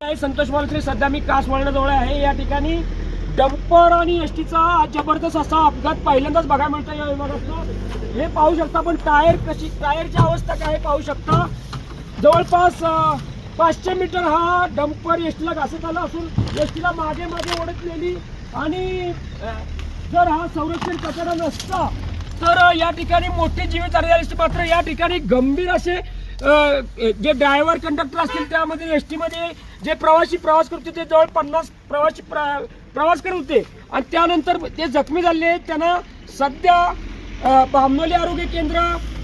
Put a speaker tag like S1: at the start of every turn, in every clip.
S1: आहे. संतोष मालकरी सध्या मी कास वळणाजवळ आहे. या ठिकाणी डंपर आणि एसटीचा जबरदस्त असा अपघात पहिल्यांदाच बघायला मिळतो या विभागातनं. हे पाहू शकता पण टायर कशी टायरची अवस्था काय पाहू शकता. जवळपास पाचशे मीटर हा डंपर एसटीला घासत आला असून एसटीला मागे मागे ओढतलेली आणि जर हा संरक्षण कचरा नसता तर या ठिकाणी मोठी जीवित झाली असते मात्र या ठिकाणी गंभीर असे जे ड्रायव्हर कंडक्टर असतील त्यामध्ये एस टीमध्ये जे प्रवासी प्रवास करत होते जवळ पन्नास प्रवासी प्र- प्रवास करत होते. आणि त्यानंतर ते जखमी झाले. त्यांना सध्या बामनोली आरोग्य केंद्र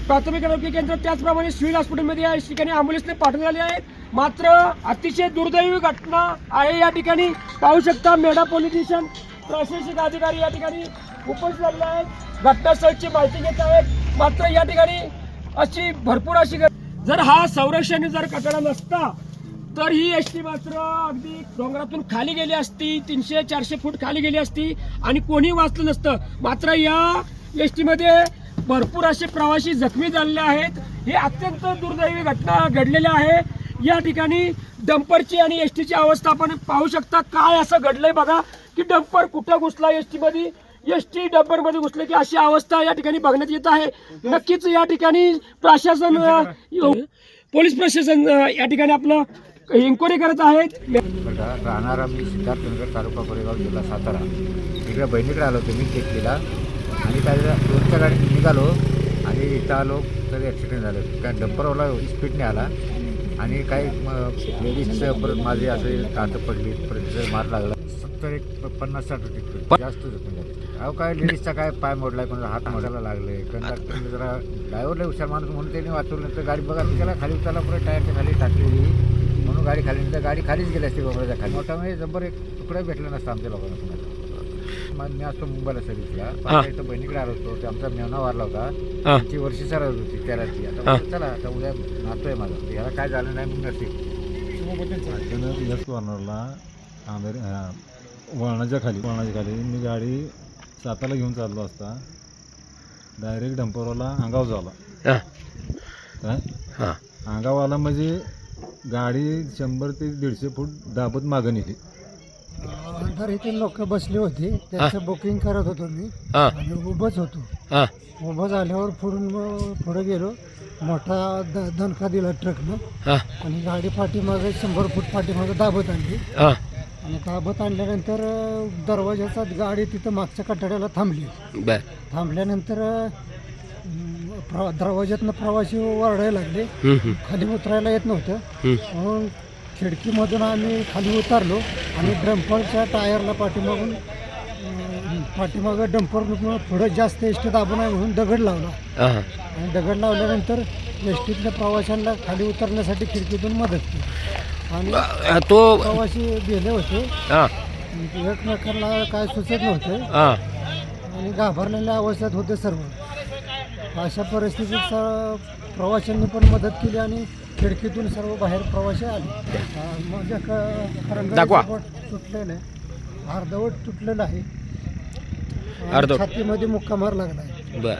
S1: प्राथमिक आरोग्य केंद्र त्याचप्रमाणे सिव्हिल हॉस्पिटलमध्ये या ठिकाणी ॲम्ब्युलन्सने पाठवण्यात आले आहेत. मात्र अतिशय दुर्दैवी घटना आहे या ठिकाणी. पाहू शकता मेढा पोलीस स्टेशन प्रशासकीय अधिकारी या ठिकाणी उपस्थित झालेले आहेत. घटनास्थळची माहिती घेत आहेत. मात्र या ठिकाणी अशी भरपूर अशी ग- जर हा संरक्षण जर कचरा नसता तर ही एस टी मात्र अगदी डोंगरातून खाली गेली असती तीनशे चारशे फूट खाली गेली असती आणि कोणी वाचलं नसतं. मात्र या एस टीमध्ये भरपूर असे प्रवासी जखमी झालेले आहेत. हे अत्यंत दुर्दैवी घटना घडलेल्या आहे. या ठिकाणी डंपरची आणि एस टीची अवस्था आपण पाहू शकता. काय असं घडलंय बघा की डंपर कुठं घुसला एस टीमध्ये एस टी डंपरमध्ये घुसले की अशी अवस्था या ठिकाणी बघण्यात येत आहे. नक्कीच या ठिकाणी प्रशासन पोलीस प्रशासन या ठिकाणी आपलं इन्क्वायरी करत आहेत.
S2: राहणारा मी सिद्धार्थनगर तालुका कोरेगाव जिल्हा सातारा. इकडे बहिणीकडे आलो होतो मी चेकीला आणि काय झालं, दोनच्या गाडीत निघालो आणि इथं आलो तर ॲक्सिडेंट झालं. काय डंपरवाला स्पीडने आला. आणि काही लेडीजचं परत माझे असे कांत पडली परत मार लागला. सत्तर एक पन्नास साठ होते. जास्त जखमी झाले. अहो काय लेडीजचा काय पाय मोडलाय कोणाचा हात मोडायला लागले? कंडक्टरने जरा ड्रायव्हरला हुशार माणूस म्हणून त्यांनी वाचवलं तर गाडी बघा त्याला खाली उतरला परत टायरच्या खाली टाकलेली. म्हणून गाडी खाली तर गाडी खालीच गेली असते बाबराच्या खाली. मोठा म्हणजे जबर एक तुकडा भेटला नसता आमच्या लोकांना कोणाला. मी असतो मुंबईला सर्व्हिसला. पण इथं बहिणीकडे आलो होतो ते आमचा मेवना वारला होता. त्याची वर्षी सर होती तेराची. आता
S1: हा.
S2: चला आता उद्या नातोय माझा. याला काय झालं नाही मग नसेल
S3: यस वळणाच्या खाली वळणाच्या खाली मी गाडी साताला घेऊन चाललो असता डायरेक्ट डंपरवाला अंगाव झाला.
S1: हा,
S3: काय
S1: हा.
S3: अंगावाला म्हणजे गाडी शंभर ते दीडशे फूट दाबत मागं नेली.
S4: अंधार इथे लोक बसली होती त्याचं बुकिंग करत होतो मी.
S1: हा,
S4: आणि उभंच होतो.
S1: हा,
S4: उभं झाल्यावर पुढून मग पुढे गेलो. मोठा द दणका दिला ट्रकनं
S1: हा,
S4: आणि गाडी पाठीमागे शंभर फूट पाठीमागे दाबत आणली.
S1: हा.
S4: आणि दाबत आणल्यानंतर अं, दरवाजाचा गाडी तिथं मागच्या कठाड्याला थांबली.
S1: बर.
S4: थांबल्यानंतर अं, दरवाज्यातनं प्रवासी ओरडायला लागले.
S1: हम्म, हम्म,
S4: खाली उतरायला येत नव्हतं.
S1: हम्म.
S4: म्हणून खिडकीमधून आम्ही खाली उतरलो आणि डंपरच्या टायरला पाठीमागून अं, पाठीमागं डंपर पुढं जास्त एसटी दाबून आहे म्हणून दगड लावला.
S1: हा,
S4: आणि दगड लावल्यानंतर एसटीतल्या प्रवाशांना खाली उतरण्यासाठी खिडकीतून मदत केली. आणि.
S1: तो
S4: प्रवासी गेले होते
S1: हा,
S4: एकमेकांना काय सुचत नव्हते
S1: हा.
S4: आणि घाबरलेल्या अवस्थेत होते सर्व अशा परिस्थितीत प्रवाशांनी पण मदत केली आणि खिडकीतून सर्व बाहेर प्रवासी आले माझ्या क-
S1: दाखवा.
S4: करंगाचं बोट तुटलेलं आहे अर्धवट तुटलेलं आहे
S1: अर्धवट.
S4: छातीमध्ये मुक्का मार लागला आहे
S1: बर